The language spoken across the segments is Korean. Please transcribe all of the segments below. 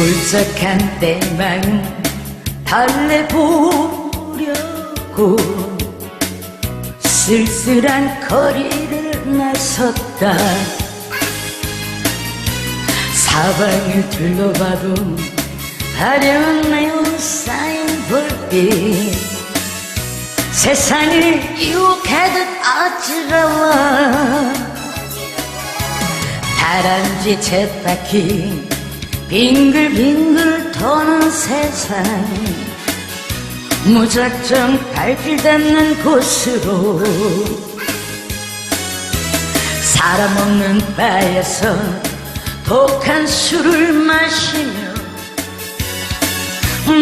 울적한 때만 달래보려고 쓸쓸한 거리를 나섰다. 사방을 둘러봐도 화려한 내온 쌓인 불빛. 세상을 유혹하듯 어지러워. 다람쥐 쳇바퀴 빙글빙글 도는 세상. 무작정 발길 닿는 곳으로. 사람 없는 바에서 독한 술을 마시며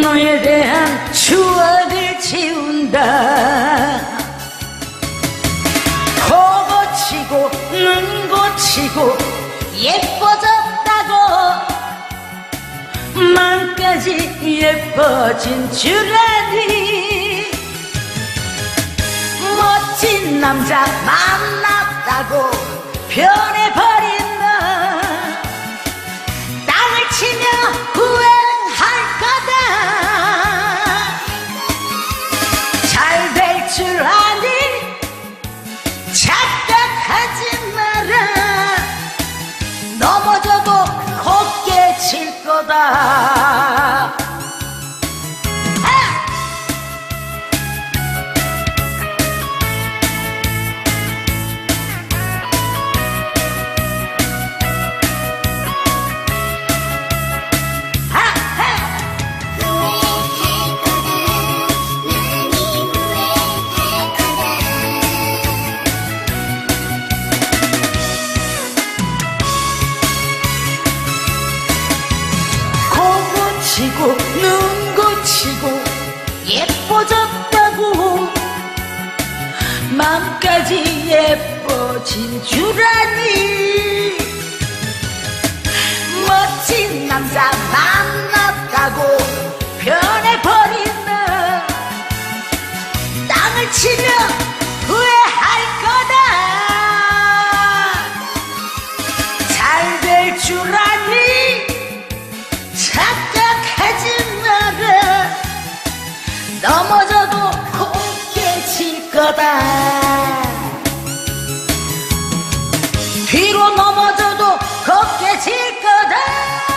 너에 대한 추억을 지운다. 코 고치고 눈 고치고 예뻐졌 마음까지 예뻐진 줄 아니. 멋진 남자 만났다고 변해버 눈 고치고 예뻐졌다고. 맘까지 예뻐진 줄 아니. 멋진 남자 만났다고 변해버린 너 땅을 치며 후회할 거다. 잘 될 줄 아니 넘어져도 곱게 칠 거다. 뒤로 넘어져도 곱게 칠 거다